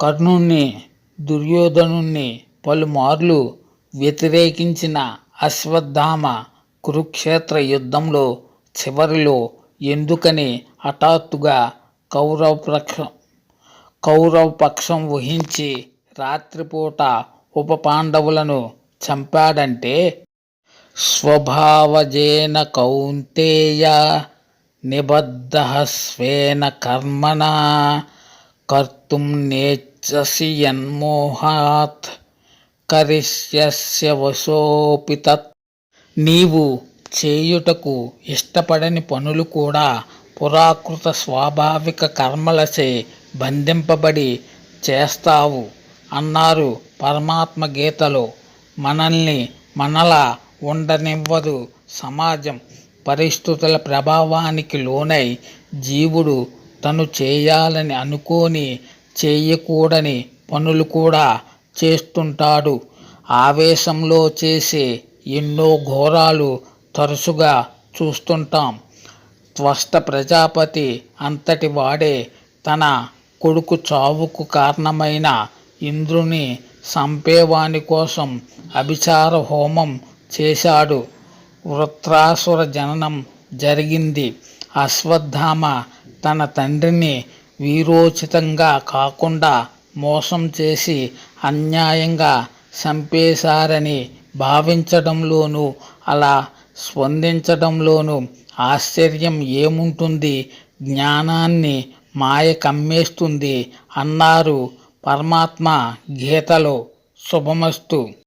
కర్ణుణ్ణి దుర్యోధనుణ్ణి పలుమార్లు వ్యతిరేకించిన అశ్వత్థామ కురుక్షేత్ర యుద్ధంలో చివరిలో ఎందుకని హఠాత్తుగా కౌరవపక్ష కౌరవపక్షం వహించి రాత్రిపూట ఉప పాండవులను చంపాడంటే స్వభావజేన కౌంతేయ నిబద్ధ స్వేన కర్మణ కర్తుం నేచ్చసి యన్మోహాత్ కరిష్యస్య వశోపి తత్ నీవు చేయుటకు ఇష్టపడని పనులు కూడా పురాకృత స్వాభావిక కర్మలచే బంధింపబడి చేస్తావు అన్నారు పరమాత్మ గీతలో. మనల్ని మనలా ఉండనివ్వదు సమాజం. పరిస్థితుల ప్రభావానికి లోనై జీవుడు తను చేయాలని అనుకోని చేయకూడని పనులు కూడా చేస్తుంటాడు. ఆవేశంలో చేసే ఎన్నో ఘోరాలు తరచుగా చూస్తుంటాం. త్వష్ట ప్రజాపతి అంతటి వాడే తన కొడుకు చావుకు కారణమైన ఇంద్రుని సంపేవాని కోసం అభిచార హోమం చేశాడు. వృత్రాసుర జననం జరిగింది. అశ్వత్థామ తన తండ్రిని వీరోచితంగా కాకుండా మోసం చేసి అన్యాయంగా చంపేశారని భావించడంలోనూ అలా స్పందించడంలోనూ ఆశ్చర్యం ఏముంటుంది? జ్ఞానాన్ని మాయ కమ్మేస్తుంది అన్నారు పరమాత్మ గీతలో. శుభమస్తు.